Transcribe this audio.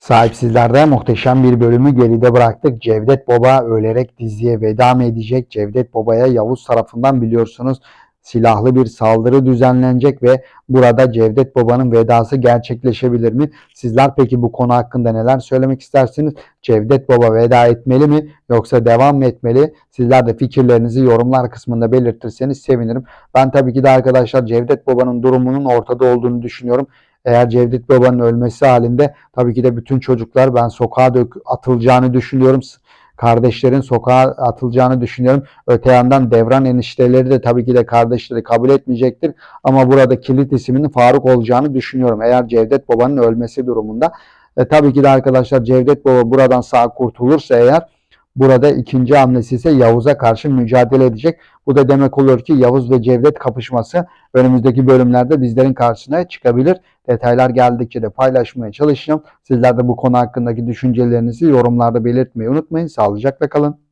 Sahipsizlerde muhteşem bir bölümü geride bıraktık. Cevdet Baba ölerek diziye veda mı edecek? Cevdet Baba'ya Yavuz tarafından biliyorsunuz silahlı bir saldırı düzenlenecek ve burada Cevdet Baba'nın vedası gerçekleşebilir mi? Sizler peki bu konu hakkında neler söylemek istersiniz? Cevdet Baba veda etmeli mi yoksa devam mı etmeli? Sizler de fikirlerinizi yorumlar kısmında belirtirseniz sevinirim. Ben tabii ki de arkadaşlar Cevdet Baba'nın durumunun ortada olduğunu düşünüyorum. Eğer Cevdet Baba'nın ölmesi halinde tabii ki de bütün çocuklar ben sokağa dök atılacağını düşünüyorum. Kardeşlerin sokağa atılacağını düşünüyorum. Öte yandan Devran enişteleri de tabii ki de kardeşleri kabul etmeyecektir. Ama burada kilit isminin Faruk olacağını düşünüyorum. Eğer Cevdet Baba'nın ölmesi durumunda. E, tabii ki de arkadaşlar Cevdet Baba buradan sağ kurtulursa eğer burada ikinci hamlesi ise Yavuz'a karşı mücadele edecek. Bu da demek oluyor ki Yavuz ve Cevdet kapışması önümüzdeki bölümlerde bizlerin karşısına çıkabilir. Detaylar geldikçe de paylaşmaya çalışacağım. Sizler de bu konu hakkındaki düşüncelerinizi yorumlarda belirtmeyi unutmayın. Sağlıcakla kalın.